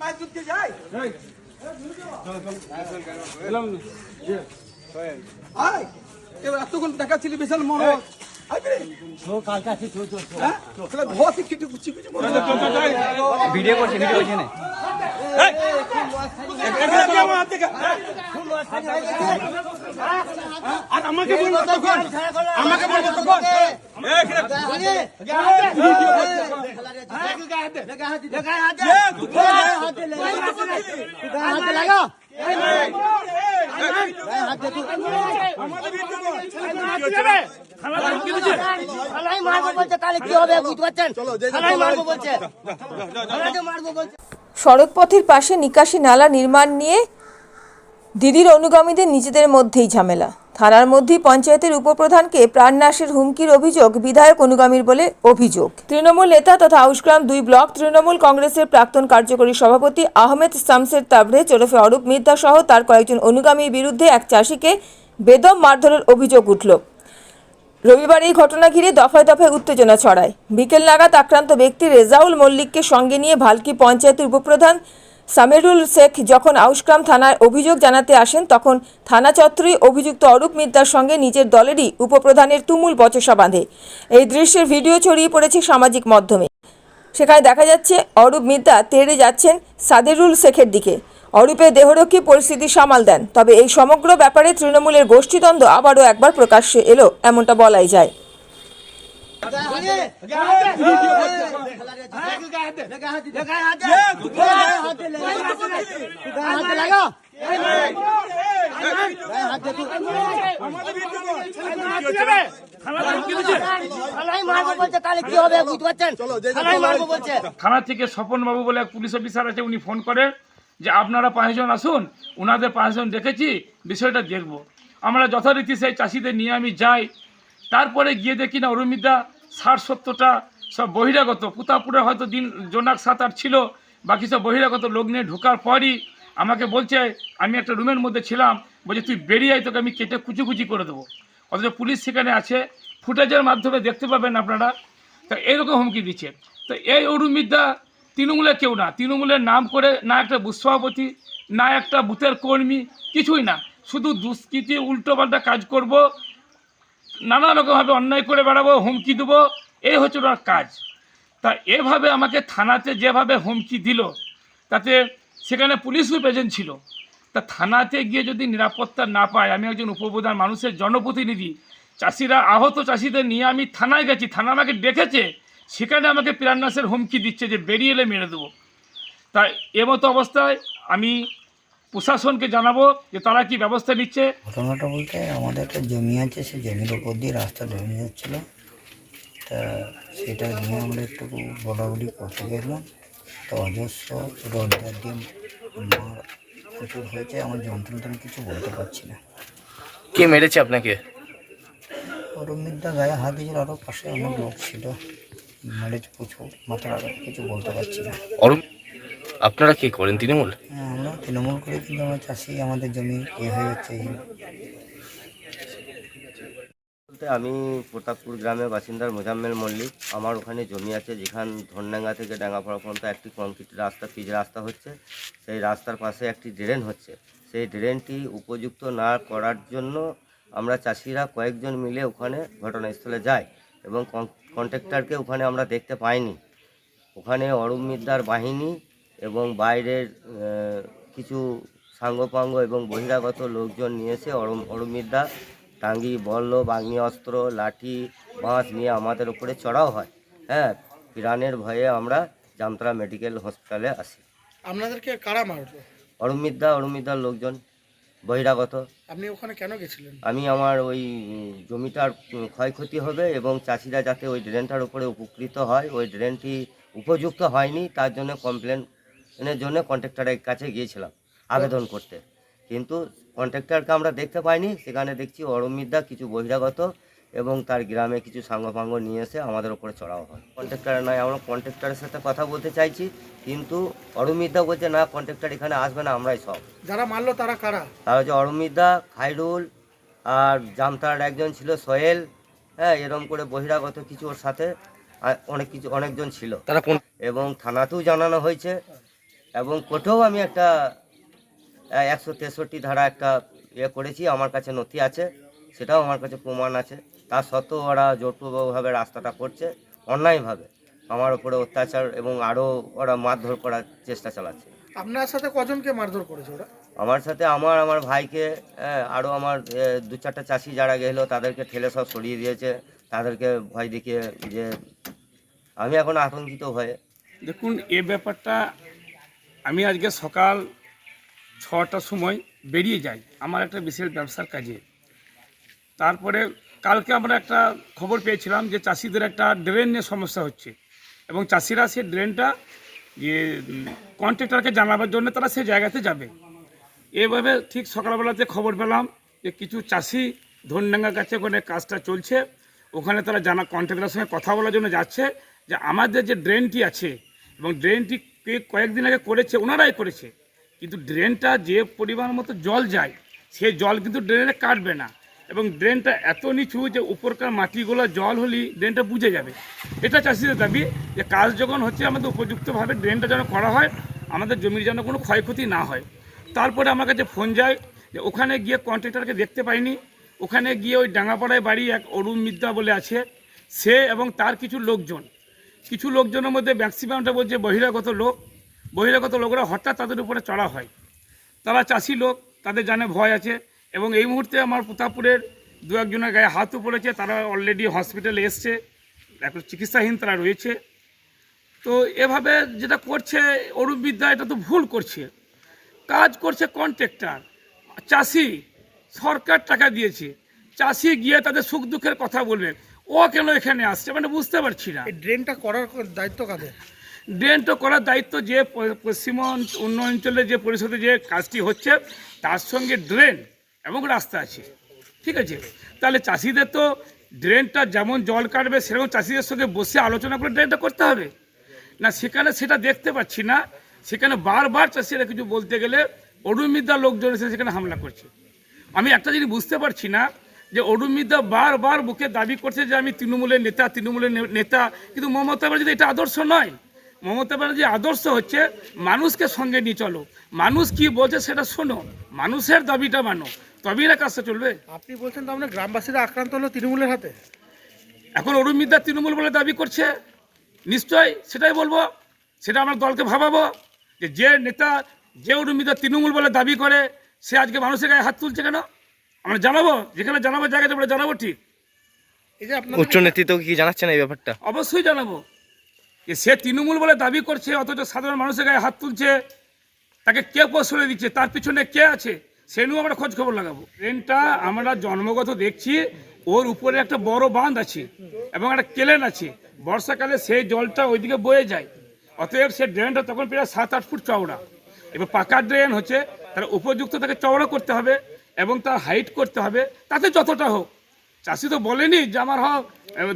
মায়ের দুধকে এবার এতক্ষণ দেখাচ্ছিলি বিশাল মনে আয় রে। হ্যাঁ? তাহলে ভয় কিছু কিছু কিছু মনে হয়। ভিডিও করছে ভিডিও করছে না এখানে কে আমার হাত থেকে? আর আমাকে বলব তখন আমাকে বলব তখন থানায় মারবো বলছে তাহলে কি হবে বুঝতে পারছেন থানায় মারবো বলছে থানাতে মারবো বলছে সড়কপথের পাশে নিকাশি নালা নির্মাণ নিয়ে দিদির অনুগামীদের নিজেদের মধ্যেই ঝামেলা। থানার মধ্যেই পঞ্চায়েতের উপপ্রধানকে প্রাণনাশের হুমকির অভিযোগ বিধায়ক অনুগামীর বলে অভিযোগ। তৃণমূল নেতা তথা আউসগ্রাম দুই ব্লক তৃণমূল কংগ্রেসের প্রাক্তন কার্যকরী সভাপতি আহমেদ শামসের তাবড়ে ওরফে অরূপ মিদ্যা সহ তার কয়েকজন অনুগামীর বিরুদ্ধে এক চাষিকে বেদম মারধরের অভিযোগ উঠল। রবিবার এই ঘটনা ঘিরে দফায় দফায় উত্তেজনা ছড়ায়। বিকেল নাগাদ আক্রান্ত ব্যক্তি রেজাউল মল্লিককে সঙ্গে নিয়ে ভালকি পঞ্চায়েতের উপপ্রধান সামেরুল শেখ যখন আউসগ্রাম থানায় অভিযোগ জানাতে আসেন, তখন থানা চত্বরে অভিযুক্ত অরূপ মিদ্দার সঙ্গে নিজের দলেরই উপপ্রধানের তুমুল বচসা বাঁধে। এই দৃশ্যের ভিডিও ছড়িয়ে পড়েছে সামাজিক মাধ্যমে। সেখানে দেখা যাচ্ছে, অরূপ মিদ্যা তেড়ে যাচ্ছেন সাদেরুল শেখের দিকে। অরূপের দেহরক্ষী পরিস্থিতি সামাল দেন, তবে এই সমগ্র ব্যাপারে তৃণমূলের গোষ্ঠীদ্বন্দ্ব আবারও একবার প্রকাশ্যে এলো, এমনটা বলাই যায়। থানা থেকে স্বপন বাবু বলে এক পুলিশ অফিসার আছে, উনি ফোন করেন যে আপনারা পাঁচজন আসুন ওনাদের পাঁচজন দেখেছি, বিষয়টা দেখব। আমরা যথারীতি সেই চাষিদের নিয়ে আমি যাই তারপরে গিয়ে দেখি না অরুমিদা ষাট সত্তরটা সব বহিরাগত। পুতাপুরে হয়তো দিন, জোনাক সাঁতার ছিল, বাকি সব বহিরাগত লোক নিয়ে ঢোকার পরই আমাকে বলছে, আমি একটা রুমের মধ্যে ছিলাম, বলছে, তুই বেরিয়ে আয়, তোকে আমি কেটে কুচি করে দেবো। অথচ পুলিশ সেখানে আছে, ফুটেজের মাধ্যমে দেখতে পাবেন আপনারা। তো এইরকম হুমকি দিচ্ছে। তো এই অরুমিদা তৃণমূলের কেউ না। তৃণমূলের নাম করে না একটা বুথ সভাপতি, না একটা বুথের কর্মী, কিছুই না। শুধু দুষ্কৃতি, উল্টোপাল্টা কাজ করব নানা রকমভাবে অন্যায় করে বেড়াবো, হুমকি দেবো এই হচ্ছে ওনার কাজ। তা এভাবে আমাকে থানাতে যেভাবে হুমকি দিল, তাতে সেখানে পুলিশও প্রেজেন্ট ছিল। তা থানাতে গিয়ে যদি নিরাপত্তা না পায়, আমি একজন উপপ্রধান মানুষের জনপ্রতিনিধি, চাষিরা, আহত চাষিদের নিয়ে আমি থানায় গেছি, থানা আমাকে ডেকেছে, সেখানে আমাকে প্রাণনাশের হুমকি দিচ্ছে যে বেরিয়ে এলে মেরে দেবো। তাই এমতো অবস্থায় আমি প্রশাসনকে জানাব যে তারা কি ব্যবস্থা নিচ্ছে। ঘটনাটা বলতে আমাদের একটা জমি আছে সেই জমির উপর দিয়ে রাস্তা জমি যাচ্ছিল। তা সেটা নিয়ে আমরা একটু বলাবলি করতে গেলাম। তো অজস্র দিয়ে মার প্রচুর হয়েছে। আমার যন্ত্রণা আমি কিছু বলতে পারছি না। কে মেরেছে আপনাকে? অরুমিদা গায়ে হাত দিয়েছিল আরও পাশে অনেক লোক ছিল। মেরেছে প্রচুর মাথার কিছু বলতে পারছি না। অরুণ আপনারা কি করেন তৃণমূল? হ্যাঁ আমরা তৃণমূল করে কিন্তু আমরা চাষি আমাদের জমি এ হয়ে যাচ্ছে বলতে আমি প্রতাপপুর গ্রামের বাসিন্দার মোজাম্মেল মল্লিক। আমার ওখানে জমি আছে যেখান ধনডাঙ্গা থেকে ডাঙ্গাপাড়া পর্যন্ত একটি কংক্রিট রাস্তা পিচ রাস্তা হচ্ছে। সেই রাস্তার পাশে একটি ড্রেন হচ্ছে। সেই ড্রেনটি উপযুক্ত না করার জন্য আমরা চাষিরা কয়েকজন মিলে ওখানে ঘটনাস্থলে যাই এবং কন্ট্রাক্টরকে ওখানে আমরা দেখতে পাইনি। ওখানে অরুণ মিদ্দার বাহিনী এবং বাইরের কিছু সাঙ্গপাঙ্গ এবং বহিরাগত লোকজন নিয়ে এসে অরুণ টাঙ্গি বল্ল বাগ্নি অস্ত্র লাঠি বাঁশ নিয়ে আমাদের উপরে চড়াও হয়। হ্যাঁ প্রাণের ভয়ে আমরা জামতলা মেডিকেল হসপিটালে আসি। আপনাদেরকে কারা মারলো? অরুণ মিদ্দার লোকজন বহিরাগত। আপনি ওখানে কেন গেছিলেন? আমি আমার ওই জমিটার ক্ষয়ক্ষতি হবে এবং চাষিরা যাতে ওই ড্রেনটার উপরে উপকৃত হয় ওই ড্রেনটি উপযুক্ত হয়নি তার জন্য কমপ্লেনের জন্য কন্ট্রাক্টরের কাছে গিয়েছিলাম আবেদন করতে। কিন্তু কন্ট্রাক্টরকে আমরা দেখতে পাইনি সেখানে দেখছি অরমিদা কিছু বহিরাগত এবং তার গ্রামে কিছু সাঙ্গপাঙ্গ নিয়ে এসে আমাদের ওপরে চড়াও হয়। কন্ট্রাক্টর নয় আমরা কন্ট্রাক্টরের সাথে কথা বলতে চাইছি কিন্তু অরমিদা বলছে না কন্ট্রাক্টর এখানে আসবে না আমরাই সব। যারা মারলো তারা কারা? তার হচ্ছে অরমিদা খাইরুল আর জামতার একজন ছিল সোহেল। হ্যাঁ এরকম করে বহিরাগত কিছু ওর সাথে অনেক কিছু অনেকজন ছিল। তারা এবং থানাতেও জানানো হয়েছে। এবং কোর্টেও আমি একটা একশো তেষট্টি ধারা একটা ইয়ে করেছি আমার কাছে নথি আছে সেটাও আমার কাছে প্রমাণ আছে। তা সত্ত্বেও ওরা জোরপূর্বকভাবে রাস্তাটা করছে অন্যায়ভাবে। আমার উপরে অত্যাচার এবং আরও ওরা মারধর করার চেষ্টা চালাচ্ছে। আপনার সাথে কজনকে মারধর করেছে ওরা? আমার সাথে আমার আমার ভাইকে হ্যাঁ, আরও আমার দু চারটা চাষি যারা গেলো তাদেরকে ঠেলে সব সরিয়ে দিয়েছে। তাদেরকে ভয় দেখিয়ে যে আমি এখন আতঙ্কিত হয়ে। দেখুন এ ব্যাপারটা আমি আজকে সকাল ছটার সময় বেরিয়ে যাই আমার একটা বিশেষ ব্যবসার কাজে। তারপরে কালকে আমরা একটা খবর পেয়েছিলাম যে চাষিদের একটা ড্রেন নিয়ে সমস্যা হচ্ছে এবং চাষিরা সেই ড্রেনটা যে কন্ট্রাক্টরকে জানাবার জন্য তারা সেই জায়গাতে যাবে। এভাবে ঠিক সকালবেলাতে খবর পেলাম যে কিছু চাষি ধনডাঙ্গা কাছে ওখানে কাজটা চলছে, ওখানে তারা জানা কন্ট্রাক্টরের সঙ্গে কথা বলার জন্য যাচ্ছে যে আমাদের যে ড্রেনটি আছে এবং ড্রেনটি কয়েকদিন আগে করেছে, ওনারাই করেছে। কিন্তু ড্রেনটা যে পরিমাণ মতো জল যায়, সে জল কিন্তু ড্রেনে কাটবে না। এবং ড্রেনটা এত নিচু যে উপরকার মাটিগুলো জল হলেই ড্রেনটা বুঝে যাবে। এটা চাষিদের দাবি যে কাজ যখন হচ্ছে, আমাদের উপযুক্তভাবে ড্রেনটা যেন করা হয়, আমাদের জমির যেন কোনো ক্ষয়ক্ষতি না হয়। তারপরে আমার কাছে ফোন যায় যে ওখানে গিয়ে কন্ট্রাক্টরকে দেখতে পাইনি। ওখানে গিয়ে ওই ডাঙাপাড়ায় বাড়ি এক অরুণ মিদ্যা বলে আছে। সে এবং তার কিছু লোকজন কিছু লোকজনের মধ্যে ম্যাক্সিমামটা বলছে বহিরাগত লোক। বহিরাগত লোকরা হঠাৎ তাদের উপরে চড়া হয়। তারা চাষি লোক, তাদের জানে ভয় আছে এবং এই মুহূর্তে আমার প্রতাপপুরের দু একজনের গায়ে হাতও পড়েছে তারা অলরেডি হসপিটালে এসছে, এখন চিকিৎসাহীন তারা রয়েছে। তো এভাবে যেটা করছে অরূপ বিদ্যা এটা তো ভুল করছে। কাজ করছে কন্ট্রাক্টর চাষি, সরকার টাকা দিয়েছে। চাষি গিয়ে তাদের সুখ দুঃখের কথা বলবে। ও কেন এখানে আসছে? মানে বুঝতে পারছি না। এই ড্রেনটা করার দায়িত্ব কাদের? ড্রেনটা করার দায়িত্ব যে পশ্চিম অঞ্চ- উন্নয়ঞ্চলে যে পরিষদে যে কাজটি হচ্ছে তার সঙ্গে ড্রেন এবং রাস্তা আছে। ঠিক আছে? তাহলে চাষিদের তো ড্রেনটা যেমন জল কাটবে সেরকম চাষিদের সঙ্গে বসে আলোচনা করে ড্রেনটা করতে হবে। না সেখানে সেটা দেখতে পাচ্ছি না। সেখানে বারবার চাষিরা কিছু বলতে গেলে অরুমিদ্যা লোকজন এসে সেখানে হামলা করছে। আমি একটা জিনিস বুঝতে পারছি না যে অরুমিদ্যা বারবার বুকে দাবি করছে যে আমি তৃণমূলের নেতা তৃণমূলের নেতা। কিন্তু মমতা ব্যানার্জি এটা আদর্শ নয়। মমতা ব্যানার্জি আদর্শ হচ্ছে মানুষকে সঙ্গে নিয়ে চলো। মানুষ কি বলছে সেটা শোনো। মানুষের দাবিটা মানো। তবেই না কাজটা চলবে। আপনি বলছেন তো আপনার গ্রামবাসীরা আক্রান্ত হলো তৃণমূলের হাতে? এখন অরুণ মিদ্যা তৃণমূল বলে দাবি করছে। নিশ্চয়ই সেটাই বলব। সেটা আমার দলকে ভাবাবো যে যে নেতা যে অরুণ মিদ্যা তৃণমূল বলে দাবি করে সে আজকে মানুষের গায়ে হাত তুলছে কেন? আমরা জানাব যেখানে জানাব জায়গাটা আমরা জানাব ঠিক। এই যে আপনার উচ্চ নেতৃত্ব কি জানাচ্ছে না এই ব্যাপারটা? অবশ্যই জানাব। যে সে তৃণমূল বলে দাবি করছে অথচ সাধারণ মানুষের গায়ে হাত তুলছে তাকে কে প্রশ্রয় দিচ্ছে তার পিছনে কে আছে সে নিয়েও আমরা খোঁজ খবর লাগাবো। ট্রেনটা আমরা জন্মগত দেখছি ওর উপরে একটা বড় বাঁধ আছে এবং একটা কেলেন আছে। বর্ষাকালে সেই জলটা ওইদিকে বয়ে যায়। অতএব সে ড্রেনটা তখন প্রায় সাত আট ফুট চওড়া। এবার পাকা ড্রেন হচ্ছে তার উপযুক্ত তাকে চওড়া করতে হবে। এবং তার হাইট করতে হবে তাতে যতটা হোক। চাষি তো বলেনি যে আমার হোক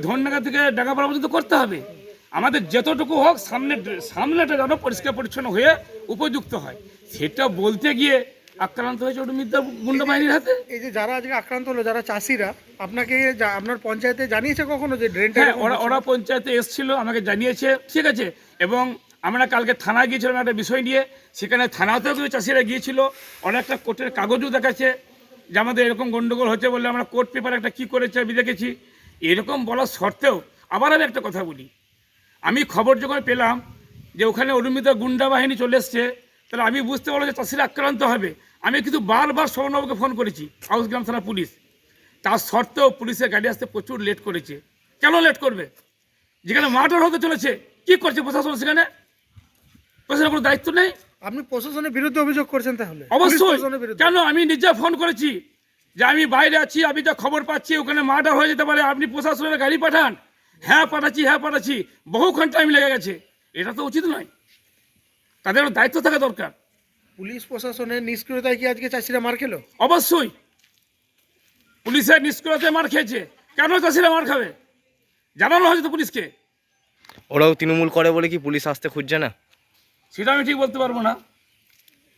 ধনডাঙ্গা থেকে ডাঙ্গাপাড়া পর্যন্ত করতে হবে। আমাদের যতটুকু হোক সামনে সামনেটা যেন পরিষ্কার পরিচ্ছন্ন হয়ে উপযুক্ত হয়। সেটা বলতে গিয়ে আক্রান্ত হয়েছে ওটা মিদ্যা গুন্ডা বাহিনীর হাতে? এই যে যারা আজকে আক্রান্ত হলো যারা চাষিরা আপনাকে আপনার পঞ্চায়েতে জানিয়েছে কখনো যে ড্রেনটা হ্যাঁ ওরা ওরা পঞ্চায়েতে এসেছিল আমাকে জানিয়েছে ঠিক আছে। এবং আমরা কালকে থানায় গিয়েছিলাম একটা বিষয় নিয়ে সেখানে থানাতেও কিছু চাষিরা গিয়েছিল। অনেকটা কোর্টের কাগজও দেখাচ্ছে। যে আমাদের এরকম গন্ডগোল হচ্ছে বলে আমরা কোর্ট পেপার একটা কী করেছে আমি দেখেছি, এরকম বলার সত্ত্বেও আবার আমি একটা কথা বলি। আমি খবর যখন পেলাম যে ওখানে অরুমিতা গুন্ডা বাহিনী চলে এসছে, তাহলে আমি বুঝতে পারলাম যে চাষিরা আক্রান্ত হবে। আমি কিন্তু বারবার সৌরনবাবুকে ফোন করেছি হাউসগ্রাম থানা পুলিশ। তার সত্ত্বেও পুলিশের গাড়ি আসতে প্রচুর লেট করেছে। কেন লেট করবে? যেখানে মার্ডার হতে চলেছে, কি করছে প্রশাসন সেখানে? প্রশাসনের কোনো দায়িত্ব নেই? আপনি প্রশাসনের বিরুদ্ধে অভিযোগ করছেন তাহলে? অবশ্যই। কেন? আমি নিজে ফোন করেছি যে আমি বাইরে আছি আমি যা খবর পাচ্ছি ওখানে মার্ডার হয়ে যেতে পারে আপনি প্রশাসনের গাড়ি পাঠান। হ্যাঁ পাঠাচ্ছি হ্যাঁ পাঠাচ্ছি। বহুক্ষণ টাইম লেগে গেছে। এটা তো উচিত নয়। তাদের দায়িত্ব থাকা দরকার। পুলিশ প্রশাসনের নিষ্ক্রিয়তায় কি আজকে চাষিরা মার খেলো? অবশ্যই। পুলিশের নিষ্ক্রিয়তায় মার খেয়েছে। কেন চাষিরা মার খাবে? জানানো হয়েছে তো পুলিশকে। ওরাও তৃণমূল করে বলে কি পুলিশ আসতে খুঁজছে না? সেটা আমি ঠিক বলতে পারব না।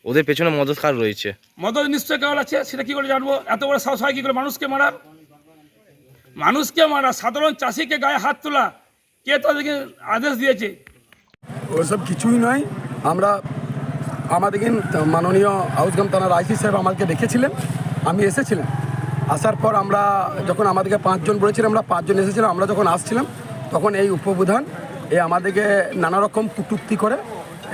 ওদের পেছনে মদত কার রয়েছে? মদত নিশ্চয় কেমন আছে সেটা কি করে জানব? এত বড় সাহস হয় কি করে মানুষকে মারার? মানুষকে মারা সাধারণ চাষিকে গায়ে হাত তোলা কে তাদেরকে আদেশ দিয়েছে? ওসব কিছুই নয়। আমরা আমাদের মাননীয় আউসগাম থানার আইসি সাহেব আমাকে ডেকেছিলেন। আমি এসেছিলাম। আসার পর আমরা যখন আমাদেরকে পাঁচজন বলেছিলাম আমরা পাঁচজন এসেছিলাম আমরা যখন আসছিলাম তখন এই উপপ্রধান এ আমাদেরকে নানা রকম কুটুক্তি করে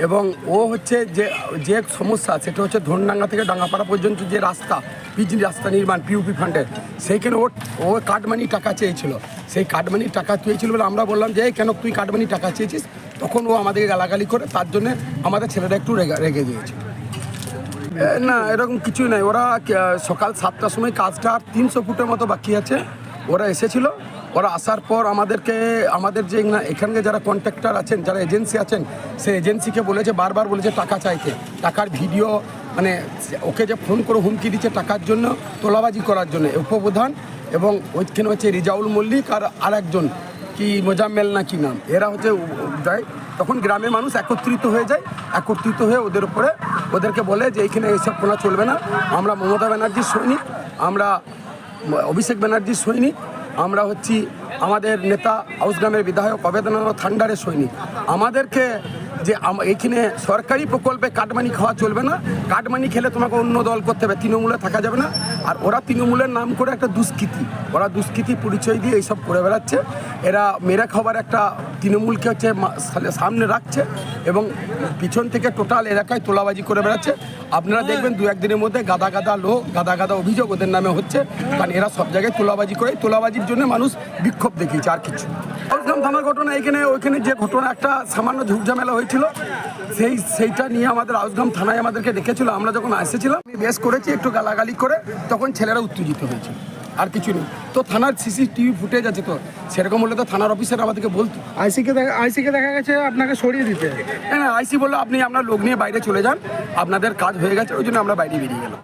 এবং ও হচ্ছে যে যে সমস্যা, সেটা হচ্ছে ধনডাঙ্গা থেকে ডাঙ্গাপাড়া পর্যন্ত যে রাস্তা পিচ রাস্তা নির্মাণ পিউপি ফান্ডের সেইখানে ও ও কাটমানি টাকা চেয়েছিল। সেই কাটমানি টাকা চেয়েছিল বলে আমরা বললাম যে কেন তুই কাটমানি টাকা চেয়েছিস? তখন ও আমাদেরকে গালাগালি করে তার জন্য আমাদের ছেলেটা একটু রেগে রেগে দিয়েছে না, এরকম কিছুই নাই। ওরা সকাল সাতটার সময় কাজটা তিনশো ফুটের মতো বাকি আছে। ওরা এসেছিল ওরা আসার পর আমাদেরকে, আমাদের যে না- এখানকে যারা কন্ট্রাক্টর আছেন, যারা এজেন্সি আছেন, সেই এজেন্সিকে বলেছে, বারবার বলেছে টাকা চাইতে। টাকার ভিডিও মানে ওকে যে ফোন করে হুমকি দিচ্ছে টাকার জন্য, তোলাবাজি করার জন্য, উপপ্রধান এবং ওইখানে হচ্ছে রিজাউল মল্লিক আর আরেকজন, কি মোজাম্মেল না কি নাম, এরা হচ্ছে উ- তখন গ্রামের মানুষ একত্রিত হয়ে যায়, একত্রিত হয়ে ওদের উপরে ওদেরকে বলে যে এইখানে এইসব কোনো চলবে না, আমরা মমতা ব্যানার্জির সৈনিক, আমরা অভিষেক ব্যানার্জির সৈনিক আমরা হচ্ছি আমাদের নেতা হাউসগ্রামের বিধায়ক অবেদনাথ থান্ডারের সৈনিক। আমাদেরকে যে এখানে সরকারি প্রকল্পে কাটমানি খাওয়া চলবে না, কাটমানি খেলে তোমাকে অন্য দল করতে হবে, তৃণমূলে থাকা যাবে না। আর ওরা তৃণমূলের নাম করে একটা দুষ্কৃতি। ওরা দুষ্কৃতি পরিচয় দিয়ে এইসব করে বেড়াচ্ছে। এরা মেরে খাবার একটা তৃণমূলকে হচ্ছে সামনে রাখছে এবং পিছন থেকে টোটাল এলাকায় তোলাবাজি করে বেড়াচ্ছে। আপনারা দেখবেন দু একদিনের মধ্যে গাদা গাদা লোক গাদা গাদা অভিযোগ ওদের নামে হচ্ছে। কারণ এরা সব জায়গায় তোলাবাজি করে। তোলাবাজির জন্য মানুষ বিক্ষোভ দেখিয়েছে আর কিছু। হলগ্রাম থানার ঘটনা এখানে ওইখানে যে ঘটনা একটা সামান্য ঝুটঝামেলা হয়েছিল সেই সেইটা নিয়ে আমাদের আউসগ্রাম থানায় আমাদেরকে ডেকেছিল। আমরা যখন এসেছিলাম আমি বেশ করেছি একটু গালাগালি করে। তখন ছেলেরা উত্তেজিত হয়েছে। আর কিছু নেই। তো থানার সিসিটিভি ফুটেজ আছে তো? সেরকম হলে তো থানার অফিসার আমাদেরকে বলতো। আইসিকে দেখা আইসিকে দেখা গেছে আপনাকে সরিয়ে দিতে। হ্যাঁ আইসি বলল আপনি আপনার লোক নিয়ে বাইরে চলে যান। আপনাদের কাজ হয়ে গেছে ওই জন্য আমরা বাইরে বেরিয়ে গেলাম।